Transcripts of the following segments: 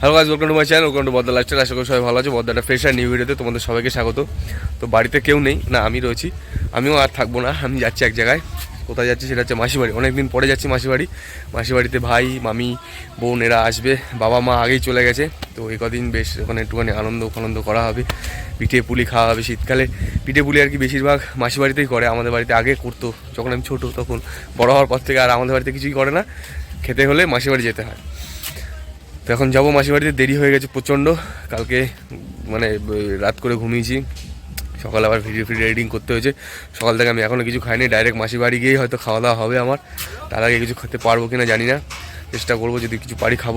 Hello guys welcome to my channel welcome to Bodda lifestyle আশা করি সবাই ভালো আছে। বদ্দাটা ফ্রেশ আর নিউ ভিডিওতে তোমাদের সবাইকে স্বাগত। তো বাড়িতে কেউ নেই, না আমি রয়েছি। আমিও আর থাকব না, আমি যাচ্ছি এক জায়গায়। কোথায় যাচ্ছি সেটা হচ্ছে মাসি বাড়ি অনেকদিন পরে যাচ্ছি মাসি বাড়ি মাসি বাড়িতে ভাই, মামি, বোন এরা আসবে, বাবা মা আগেই চলে গেছে। তো এই কদিন বেশ ওখানে একটুখানি আনন্দ ফানন্দ করা হবে। পিঠে পুলি খাওয়া হবে শীতকালে। পিঠে পুলি আর কি বেশিরভাগ মাসি বাড়িতেই করে, আমাদের বাড়িতে আগে করতো। যখন আমি ছোটো তখন, বড় হওয়ার পর থেকে আর আমাদের বাড়িতে কিছুই করে না। খেতে হলে মাসি বাড়ি যেতে হয়। তো এখন যাব মাসি বাড়িতে, দেরি হয়ে গেছে প্রচণ্ড। কালকে মানে রাত করে ঘুমিয়েছি। সকালে আবার ভিডিও ফিডিও এডিটিং করতে হয়েছে। সকাল থেকে আমি এখনও কিছু খাইনি ডাইরেক্ট মাসি বাড়ি গিয়েই হয়তো খাওয়া দাওয়া হবে আমার। তার আগে কিছু খেতে পারব কিনা জানি না। চেষ্টা করব যদি কিছু পারি খাব।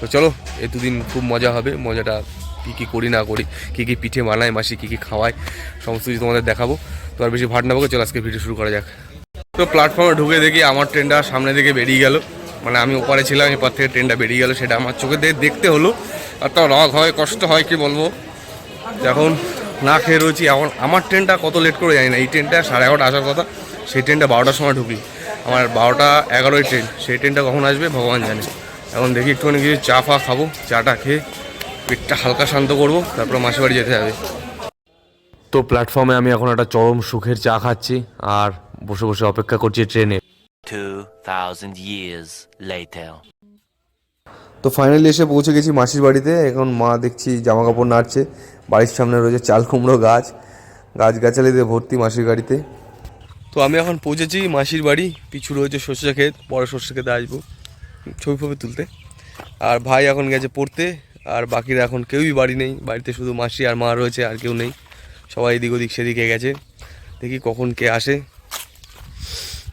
তো চলো এই দুদিন খুব মজা হবে। মজাটা কী কী করি না করি, কী কী পিঠে বানায় মাসি কী কী খাওয়ায়, সমস্ত কিছু তোমাদের দেখাবো। তো আর বেশি ভাট না চলো আজকে ভিডিও শুরু করা যাক। তো প্ল্যাটফর্মে ঢুকে দেখি, আমার ট্রেনটা সামনে দিকে বেরিয়ে গেল। মানে আমি ওপারে ছিলাম, এপার থেকে ট্রেনটা বেরিয়ে গেল, সেটা আমার চোখে দিয়ে দেখতে হলো। আর তাও রাগ হয়, কষ্ট হয়, কি বলব? যখন না খেয়ে রয়েছি, এখন আমার ট্রেনটা কত লেট করে জানি না। এই ট্রেনটা সাড়ে এগারোটা আসার কথা, সেই ট্রেনটা বারোটার সময় ঢুকলি আমার বারোটা এগারোই ট্রেন সেই ট্রেনটা কখন আসবে ভগবান জানে। এখন দেখি একটুখানি কিছু চা ফা খাব, চাটা খেয়ে পেটটা হালকা শান্ত করব, তারপর মাসি বাড়ি যেতে হবে। তো প্ল্যাটফর্মে আমি এখন একটা চরম সুখের চা খাচ্ছি, আর বসে বসে অপেক্ষা করছি ট্রেনে 2,000 years later. তো ফাইনালি এসে পৌঁছে গেছি মাসির বাড়িতে। এখন মা দেখছি জামা কাপড় নাড়ছে। বাড়ির সামনে রয়েছে চাল কুমড়ো গাছ। গাছ গাছালিতে ভর্তি মাসির গাড়িতে তো আমি এখন পৌঁছেছি মাসির বাড়ি। পিছু রয়েছে সর্ষে ক্ষেত পরে সর্ষে ক্ষেতে আসব ছবি ফবি তুলতে। আর ভাই এখন গেছে পড়তে। আর বাকিরা এখন কেউই বাড়ি নেই। বাড়িতে শুধু মাসি আর মা রয়েছে আর কেউ নেই। সবাই এদিক ওদিক সেদিকে গেছে। দেখি কখন কে আসে।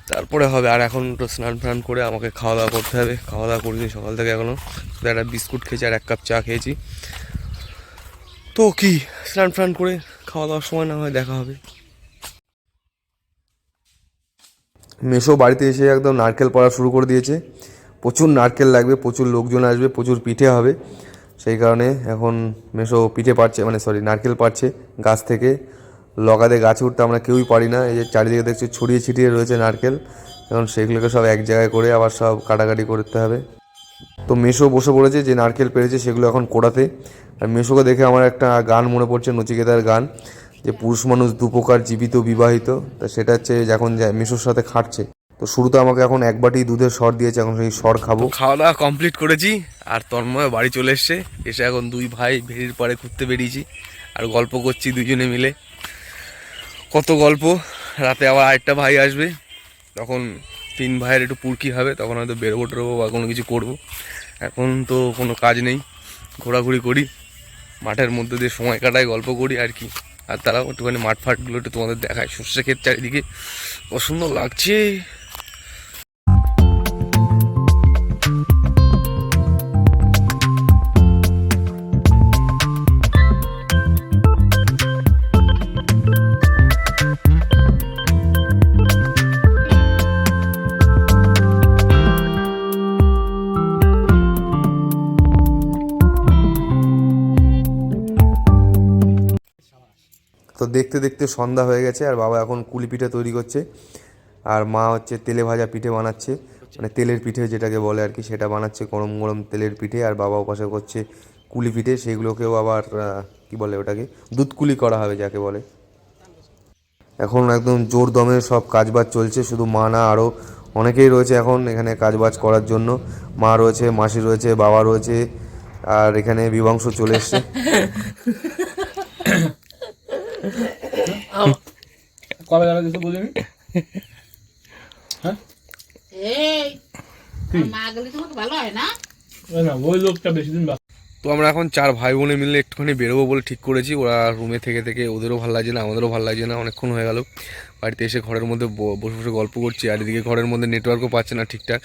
তারপরে হবে, আর এখন তো স্নান ফান করে আমাকে খাওয়া দাওয়া করতে হবে। খাওয়া দাওয়া করিনি সকাল থেকে এখনও একটা বিস্কুট খেয়েছি আর এক কাপ চা খেয়েছি। তো কি, স্নান ফান করে খাওয়া দাওয়ার সময় না হয় দেখা হবে। মেশো বাড়িতে এসে একদম নারকেল পড়া শুরু করে দিয়েছে। প্রচুর নারকেল লাগবে, প্রচুর লোকজন আসবে, প্রচুর পিঠে হবে। সেই কারণে এখন মেশো পিঠে পারছে মানে সরি, নারকেল পাচ্ছে গাছ থেকে। লগাতে গাছে উঠতে আমরা কেউই পারি না। এই যে চারিদিকে দেখছি ছড়িয়ে ছিটিয়ে রয়েছে নারকেল। এখন সেগুলোকে সব এক জায়গায় করে আবার সব কাটাকাটি করতে হবে। তো মেশো বসে পড়েছে, যে নারকেল পেরেছে সেগুলো এখন কোড়াতে। আর মেশোকে দেখে আমার একটা গান মনে পড়ছে, নচিকেতার গান, যে পুরুষ মানুষ দু প্রকার জীবিত, বিবাহিত। তা সেটা হচ্ছে যখন মেশোর সাথে খাটছে। তো শুরুতে আমাকে এখন এক বাটি দুধের সর দিয়েছে, এখন সেই সর খাব। খাওয়া দাওয়া কমপ্লিট করেছি, আর তন্ময় বাড়ি চলে এসছে। এসে এখন দুই ভাই ভেড়ির পাড়ে ঘুরতে বেরিয়েছি, আর গল্প করছি দুজনে মিলে। কত গল্প। রাতে আবার আরেকটা ভাই আসবে। তখন তিন ভাইয়ের একটু পুরকি হবে, তখন হয়তো বেরোবো টেরোবো বা কোনো কিছু করব। এখন তো কোনো কাজ নেই, ঘোরাঘুরি করি, মাঠের মধ্যে দিয়ে সময় কাটাই, গল্প করি আর কি। আর তারাও একটুখানি মাঠ ফাটগুলো একটু তোমাদের দেখায়। সর্ষে ক্ষেত চারিদিকে পছন্দ লাগছে। তো দেখতে দেখতে সন্ধ্যা হয়ে গেছে আর বাবা এখন কুলি পিঠে তৈরি করছে। আর মা হচ্ছে তেলে ভাজা পিঠে বানাচ্ছে। মানে তেলের পিঠে যেটাকে বলে আর কি, সেটা বানাচ্ছে গরম গরম তেলের পিঠে। আর বাবা ওপাশে করছে কুলি পিঠে, সেগুলোকেও আবার কি বলে ওটাকে? দুধ কুলি করা হবে যাকে বলে। এখন একদম জোর দমে সব কাজবাজ চলছে, শুধু মা না, আরও অনেকেই রয়েছে এখন এখানে কাজবাজ করার জন্য। মা রয়েছে, মাসি রয়েছে, বাবা রয়েছে, আর এখানে বিবাংশ চলে এসছে। কবে গেল কিছু বলিনি এই মা গেলে তোমার ভালো হয় না? ওই না ওই লোকটা বেশি দিন বাঁচবে তো আমরা এখন চার ভাই বোনে মিলে একটুখানি বেরোবো বলে ঠিক করেছি। ওরা রুমে থেকে থেকে ওদেরও ভালো লাগছে না আমাদেরও ভালো লাগছে না অনেকক্ষণ হয়ে গেল। বাড়িতে এসে ঘরের মধ্যে ব- বসে বসে গল্প করছি। আর এদিকে ঘরের মধ্যে নেটওয়ার্কও পাচ্ছে না ঠিকঠাক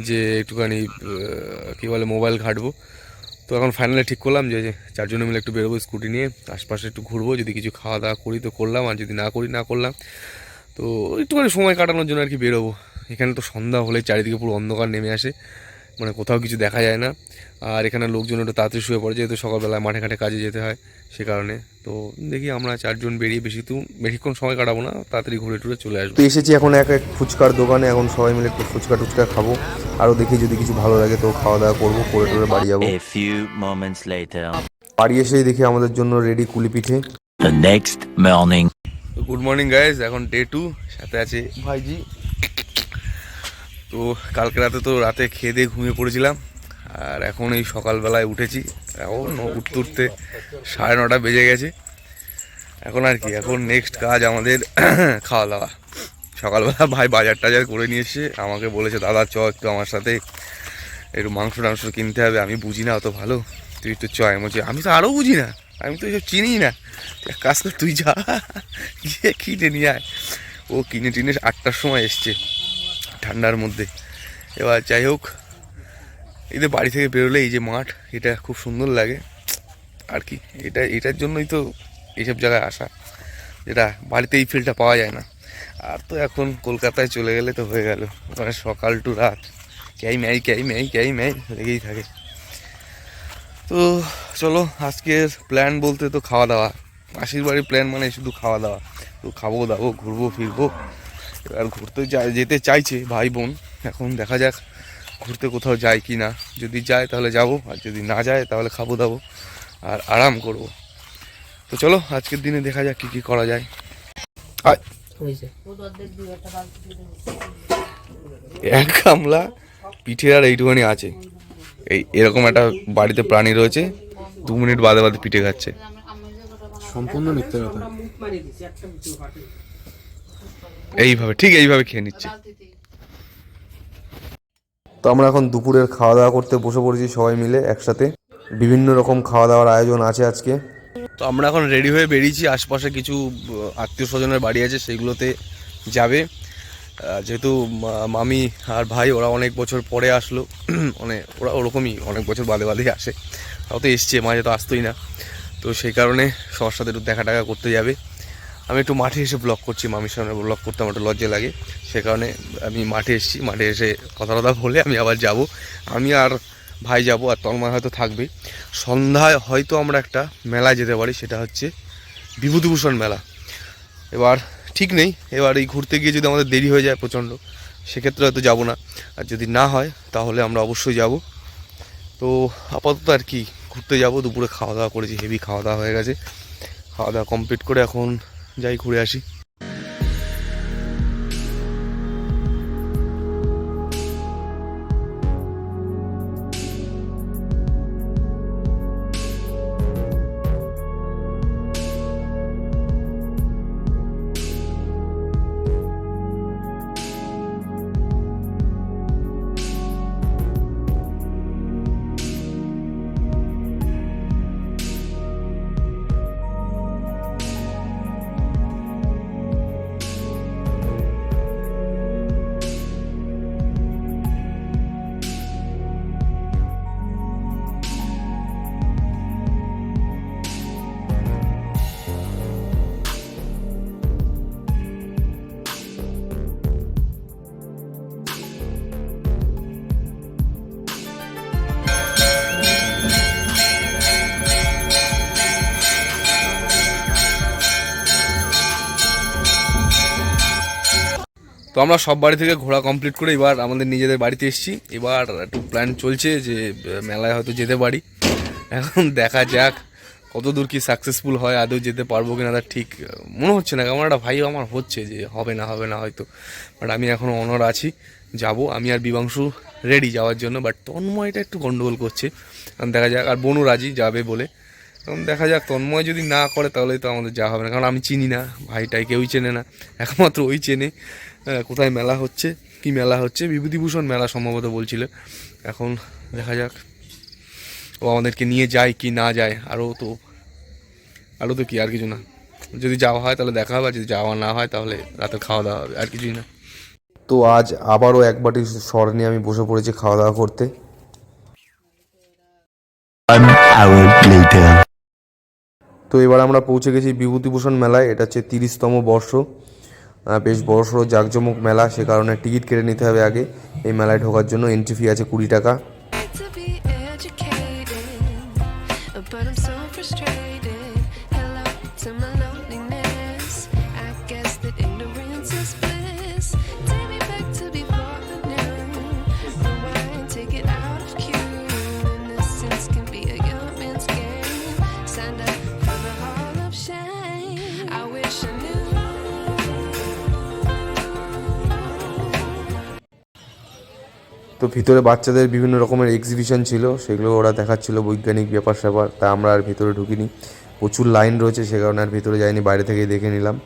যে একটুখানি কী বলে মোবাইল ঘাটবো। তো এখন ফাইনালি ঠিক করলাম যে চারজনে মিলে একটু বেরোবো স্কুটি নিয়ে, আশপাশে একটু ঘুরবো, যদি কিছু খাওয়া দাওয়া করি তো করলাম, আর যদি না করি, না করলাম। তো একটুখানি সময় কাটানোর জন্য আর কি বেরোবো। এখানে তো সন্ধ্যা হলে চারিদিকে পুরো অন্ধকার নেমে আসে। মানে কোথাও কিছু দেখা যায় না। আর এখানে লোকজন একটু তাড়াতাড়ি শুয়ে পড়ে যেহেতু সকালবেলা মাঠে ঘাটে কাজে যেতে হয় সে কারণে। তো দেখি আমরা চারজন বেরিয়ে বেশি তো বেশিক্ষণ সময় কাটাবো না তাড়াতাড়ি ঘুরে টুরে চলে আসব। তো এসেছি এখন এক এক ফুচকার দোকানে এখন সবাই মিলে একটু ফুচকা টুচকা খাব। আরও দেখি যদি কিছু ভালো লাগে তো খাওয়া দাওয়া করব করে টুরে বাড়ি যাব। বাড়ি এসেই দেখি আমাদের জন্য রেডি কুলি পিঠে। The next good morning guys এখন ডে টু সাথে আছে ভাইজি তো কালকে রাতে তো রাতে খেয়ে দিয়ে ঘুমিয়ে পড়েছিলাম, আর এখন এই সকালবেলায় উঠেছি। এখন উঠতে উঠতে সাড়ে নটা বেজে গেছে। এখন আর কি, এখন নেক্সট কাজ আমাদের খাওয়া দাওয়া সকালবেলা ভাই বাজার টাজার করে নিয়ে এসে আমাকে বলেছে, দাদা, চ একটু আমার সাথে একটু মাংস টাংস কিনতে হবে, আমি বুঝি না অত ভালো। তুই একটু চ। আমি বলছি, আমি তো আরও বুঝি না, আমি তো এসব চিনি না। কাজ কর, তুই যা, গিয়ে কিনে নিয়ে আয়। ও কিনে টিনে আটটার সময় এসছে। ঠান্ডার মধ্যে। এবার যাই হোক এদের বাড়ি থেকে বেরোলে এই যে মাঠ, এটা খুব সুন্দর লাগে। আর কি, এটা, এটার জন্যই তো এইসব জায়গায় আসা, যেটা বাড়িতে এই ফিলটা পাওয়া যায় না। আর তো এখন কলকাতায় চলে গেলে তো হয়ে গেল। মানে সকাল টু রাত। ক্যাই ম্যাই ক্যাই ম্যাই ক্যাই ম্যাই, লেগেই থাকে। তো চলো, আজকের প্ল্যান বলতে তো খাওয়া দাওয়া। মাসির বাড়ির প্ল্যান মানে শুধু খাওয়া দাওয়া। তো খাব, দাবো, ঘুরবো, ফিরবো। এবার ঘুরতে যা- যেতে চাইছে ভাই বোন এখন দেখা যাক ঘুরতে কোথাও যায় কি না। যদি যায় তাহলে যাব আর যদি না যায় তাহলে খাব দাবো আর আরাম করব। তো চলো আজকের দিনে দেখা যাক কি কি করা যায়। এক গামলা পিঠে আর এইটুখানি আছে। এই এরকম একটা বাড়িতে প্রাণী রয়েছে দু মিনিট বাদে বাদে পিঠে খাচ্ছে। সম্পূর্ণ মিথ্যে কথা। এইভাবে ঠিক এইভাবে খেয়ে নিচ্ছে। তো আমরা এখন দুপুরের খাওয়া দাওয়া করতে বসে পড়েছি সবাই মিলে একসাথে। বিভিন্ন রকম খাওয়া দাওয়ার আয়োজন আছে আজকে। তো আমরা এখন রেডি হয়ে বেরিয়েছি আশপাশে কিছু আত্মীয় স্বজনের বাড়ি আছে সেইগুলোতে যাবে। যেহেতু মা- মামি আর ভাই ওরা অনেক বছর পরে আসলো মানে ওরা ওরকমই অনেক বছর বাদে বাদে আসে। তাও তো এসছে মাঝে তো আসতোই না। তো সেই কারণে সবার সাথে একটু দেখা টাকা করতে যাবে। আমি একটু মাঠে এসে ব্লগ করছি, মামির সামনে ব্লগ করতে আমার একটু লজ্জা লাগে। সে কারণে আমি মাঠে এসেছি, মাঠে এসে কথা কথা বলে আমি আবার যাব। আমি আর ভাই যাব আর তন্ময় হয়তো থাকবে। সন্ধ্যায় হয়তো আমরা একটা মেলায় যেতে পারি, সেটা হচ্ছে বিভূতিভূষণ মেলা। এবার ঠিক নেই, এবার এই ঘুরতে গিয়ে যদি আমাদের দেরি হয়ে যায় প্রচণ্ড, সেক্ষেত্রে হয়তো যাব না। আর যদি না হয়, তাহলে আমরা অবশ্যই যাব। তো আপাতত আর কি, ঘুরতে যাব, দুপুরে খাওয়া দাওয়া করেছি, হেভি খাওয়া দাওয়া হয়ে গেছে। খাওয়া দাওয়া কমপ্লিট করে এখন যাই ঘুরে আসি। তো আমরা সব বাড়ি থেকে ঘোরা কমপ্লিট করে এবার আমাদের নিজেদের বাড়িতে এসেছি। এবার একটু প্ল্যান চলছে যে মেলায় হয়তো যেতে পারি। এখন দেখা যাক কত দূর কি সাকসেসফুল হয়, আদৌ যেতে পারব কিনা তার ঠিক মনে হচ্ছে না। কেমন একটা ভাই আমার হচ্ছে যে, হবে না হবে না হয়তো। বাট আমি এখনও অনর আছি, যাব। আমি আর বিবাংশু রেডি যাওয়ার জন্য। বাট তন্ময়টা একটু গন্ডগোল করছে। এখন দেখা যাক, আর বনু রাজি যাবে বলে। এখন দেখা যাক, তন্ময় যদি না করে তাহলে তো আমাদের যাওয়া হবে না। কারণ আমি চিনি না, ভাইটাই কেউই চেনে না। একমাত্র ওই চেনে। কোথায় মেলা হচ্ছে কি মেলা হচ্ছে? বিভূতিভূষণ মেলা সম্ভবত বলছিল। এখন দেখা যাক ও আমাদেরকে নিয়ে যায় কি না যায়। আরও তো আরও তো কি আর কিছু না। যদি যাওয়া হয় তাহলে দেখা হবে আর যদি যাওয়া না হয় তাহলে রাতে খাওয়া দাওয়া হবে আর কিছুই না। তো আজ আবারও এক বাটি স্বর নিয়ে আমি বসে পড়েছি খাওয়া দাওয়া করতে। One hour later. তো এবার আমরা পৌঁছে গেছি বিভূতিভূষণ মেলায়। এটা হচ্ছে তিরিশতম বর্ষ। বেশ বড় সড়ো জাঁকজমক মেলা, সে কারণে টিকিট কেটে নিতে হবে আগে। এই মেলায় ঢোকার জন্য এন্ট্রি ফি আছে কুড়ি টাকা। তো ভিতরে বাচ্চাদের বিভিন্ন রকমের এক্সিবিশন ছিল সেগুলো ওরা দেখাচ্ছিল বৈজ্ঞানিক ব্যাপার স্যাপার। তা আমরা আর ভিতরে ঢুকিনি। প্রচুর লাইন রয়েছে সে কারণে আর ভিতরে যাইনি বাইরে থেকেই দেখে নিলাম.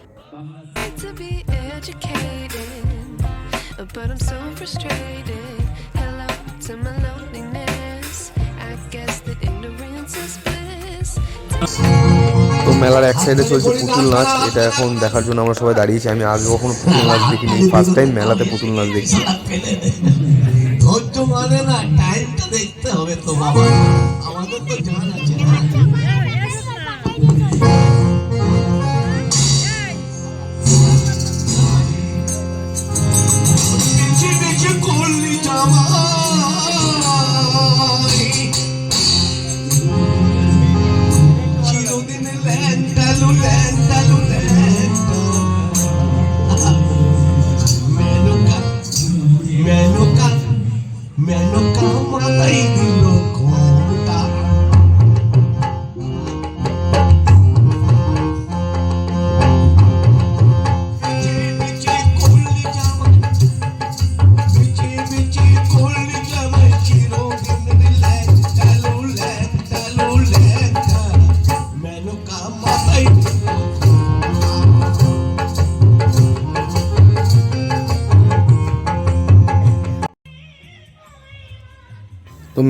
তো মেলার এক সাইডে চলছে পুতুল নাচ এটা এখন দেখার জন্য আমরা সবাই দাঁড়িয়েছি। আমি আগে কখনো পুতুল নাচ দেখিনি ফার্স্ট টাইম মেলাতে পুতুল নাচ দেখছি। ধৈর্য মানে না টাইমটা দেখতে হবে তো বাবা। আমাদের তো জান আছে। করলি Meron kang matay niloko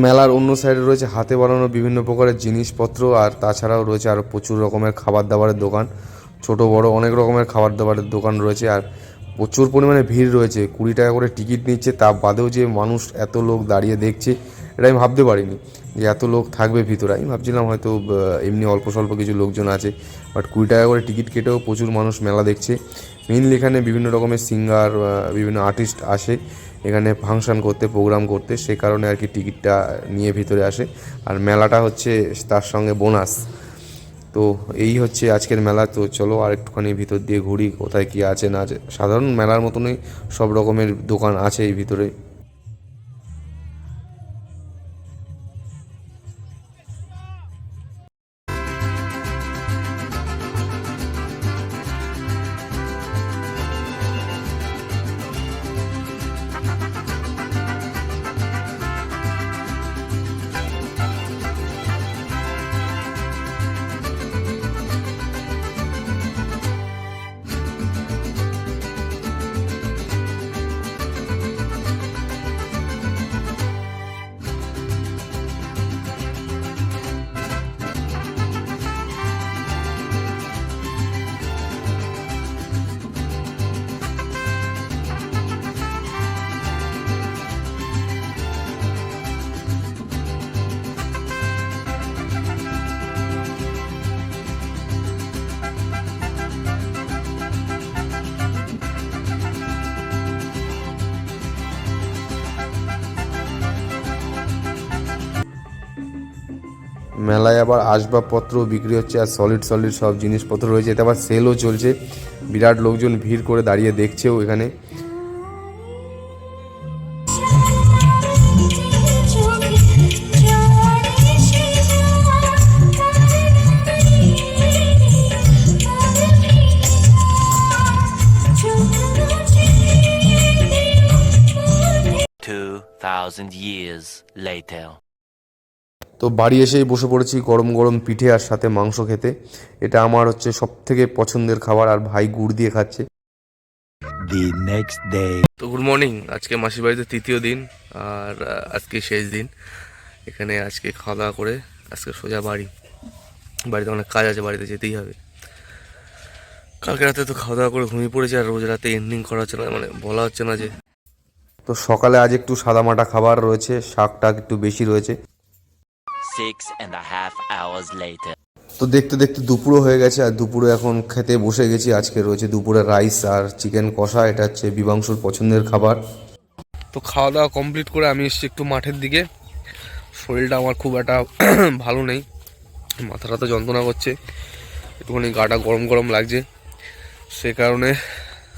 মেলার অন্য সাইডে রয়েছে হাতে বানানো বিভিন্ন প্রকারের জিনিসপত্র আর তাছাড়াও রয়েছে আরও প্রচুর রকমের খাবার দাবারের দোকান। ছোট, বড় অনেক রকমের খাবার দাবারের দোকান রয়েছে আর প্রচুর পরিমাণে ভিড় রয়েছে। কুড়ি টাকা করে টিকিট নিচ্ছে, তা বাদেও যে মানুষ এত লোক দাঁড়িয়ে দেখছে, এটা আমি ভাবতে পারিনি যে এত লোক থাকবে ভিতরে। আমি ভাবছিলাম হয়তো এমনি অল্প স্বল্প কিছু লোকজন আছে, বাট কুড়ি টাকা করে টিকিট কেটেও প্রচুর মানুষ মেলা দেখছে। মেইনলি এখানে বিভিন্ন রকমের সিঙ্গার বিভিন্ন আর্টিস্ট আসে। এখানে ফাংশন করতে, প্রোগ্রাম করতে, সে কারণে আর কি টিকিটটা নিয়ে ভিতরে আসে। আর মেলাটা হচ্ছে তার সঙ্গে বোনাস। তো এই হচ্ছে আজকের মেলা। তো চলো আর একটুখানি ভিতর দিয়ে ঘুরি, কোথায় কী আছে না আছে। সাধারণ মেলার মতনই সব রকমের দোকান আছে এই ভিতরে। মেলায় আবার আসবাবপত্র বিক্রি হচ্ছে আর সলিড সলিড সব জিনিসপত্র রয়েছে। এতে আবার সেলও চলছে। বিরাট লোকজন ভিড় করে দাঁড়িয়ে দেখছেও এখানে। Thousand years later. তো বাড়ি এসেই বসে পড়েছি গরম গরম পিঠে আর সাথে মাংস খেতে। এটা আমার হচ্ছে সব থেকে পছন্দের খাবার আর ভাই গুড় দিয়ে খাচ্ছে। The next day. তো গুড মর্নিং আজকে মাসির বাড়িতে তৃতীয় দিন আর আজকে শেষ দিন। এখানে আজকে খাওয়া দাওয়া করে আজকে সোজা বাড়ি। বাড়িতে অনেক কাজ আছে বাড়িতে যেতেই হবে। কালকে রাতে তো খাওয়া দাওয়া করে ঘুমিয়ে পড়েছে আর রোজ রাতে এন্ডিং করা হচ্ছে না মানে বলা হচ্ছে না যে। তো সকালে আজ একটু সাদামাটা খাবার রয়েছে শাক টাক একটু বেশি রয়েছে। Six and a half hours later. তো দেখতে দেখতে দুপুরও হয়ে গেছে আর দুপুরে এখন খেতে বসে গেছি। আজকে রয়েছে দুপুরে রাইস আর চিকেন কষা এটা হচ্ছে বিবাংশুর পছন্দের খাবার। তো খাওয়া দাওয়া কমপ্লিট করে আমি এসেছি একটু মাঠের দিকে। শরীরটা আমার খুব একটা ভালো নেই। মাথাটা তো যন্ত্রণা করছে। একটুখানি গাটা গরম গরম লাগছে। সে কারণে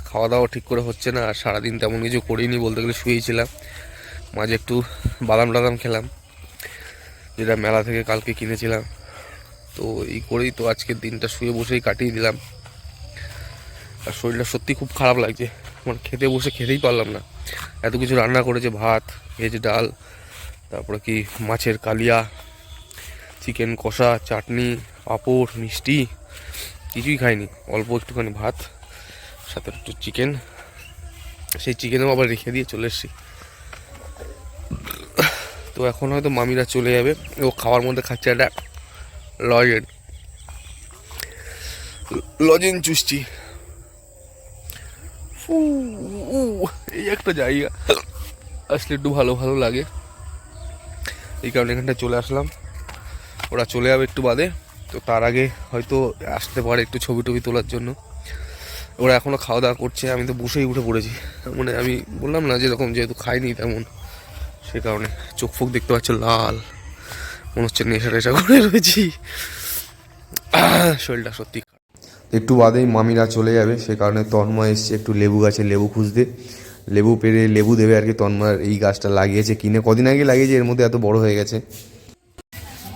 খাওয়া দাওয়া ঠিক করে হচ্ছে না আর সারাদিন তেমন কিছু করিনি বলতে গেলে শুয়েছিলাম। মাঝে একটু বাদাম টাদাম খেলাম। যেটা মেলা থেকে কালকে কিনেছিলাম। তো এই করেই তো আজকের দিনটা শুয়ে বসেই কাটিয়ে দিলাম। আর শরীরটা সত্যি খুব খারাপ লাগছে। মানে খেতে বসে খেতেই পারলাম না। এত কিছু রান্না করেছে, ভাত, ভেজ, ডাল, তারপরে কি মাছের কালিয়া, চিকেন কষা, চাটনি, পাঁপড়, মিষ্টি, কিছুই খাইনি। অল্প একটুখানি ভাত, সাথে একটু চিকেন। সেই চিকেনও আবার রেখে দিয়ে চলে এসেছি। তো এখন হয়তো মামিরা চলে যাবে। ও খাওয়ার মধ্যে খাচ্ছে একটা লজেন। লজেন চুষছি। এই একটা জায়গা। আসলে একটু ভালো ভালো লাগে। এই কারণে এখানটা চলে আসলাম। ওরা চলে যাবে একটু বাদে। তো তার আগে হয়তো আসতে পারে একটু ছবি টবি তোলার জন্য। ওরা এখনও খাওয়া দাওয়া করছে। আমি তো বসেই উঠে পড়েছি। মানে আমি বললাম না যেরকম যেহেতু খাইনি তেমন। সে কারণে চোখ ফোক দেখতে পাচ্ছ, লাল। মনে হচ্ছে নেশা টেশা করে রয়েছি। শরীরটা সত্যি একটু বাদেই মামিরা চলে যাবে, সে কারণে তন্ময় এসছে একটু লেবু গাছে লেবু খুঁজতে। লেবু পেরে লেবু দেবে আর কি তন্ময় এই গাছটা লাগিয়েছে, কিনে কদিন আগে লাগিয়েছে, এর মধ্যে এত বড় হয়ে গেছে।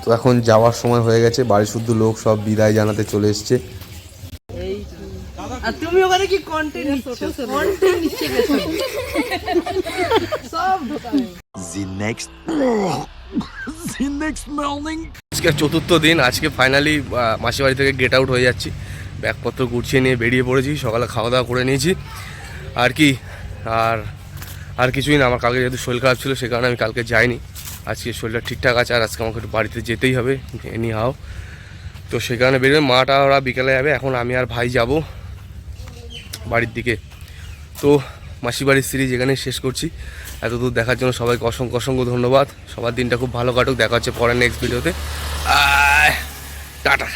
তো এখন যাওয়ার সময় হয়ে গেছে বাড়ি শুদ্ধ লোক সব বিদায় জানাতে চলে এসছে। আর তুমি ওখানে কি কন্টেন্ট নিচ্ছ? কন্টেন্ট নিচ্ছে গেছো সব The next. the next morning. আজকে চতুর্থ দিন আজকে ফাইনালি মাসি বাড়ি থেকে গেট আউট হয়ে যাচ্ছি। ব্যাগপত্র গুছিয়ে নিয়ে বেরিয়ে পড়েছি সকালে খাওয়া দাওয়া করে নিয়েছি। আর কি আর আর কিছুই না আমার কালকে যেহেতু শরীর খারাপ ছিল সে কারণে আমি কালকে যাইনি। আজকে শরীরটা ঠিকঠাক আছে আর আজকে আমাকে একটু বাড়িতে যেতেই হবে এনি হাও তো সে কারণে বেরিয়ে মাটা ওরা বিকেলে যাবে এখন আমি আর ভাই যাব। বাড়ির দিকে। তো মাসি বাড়ির সিরিজ এখানে শেষ করছি। এতদূর দেখার জন্য সবাইকে অসংখ্য অসংখ্য ধন্যবাদ। সবার দিনটা খুব ভালো কাটুক। দেখা হচ্ছে পরে নেক্সট ভিডিওতে টাটা।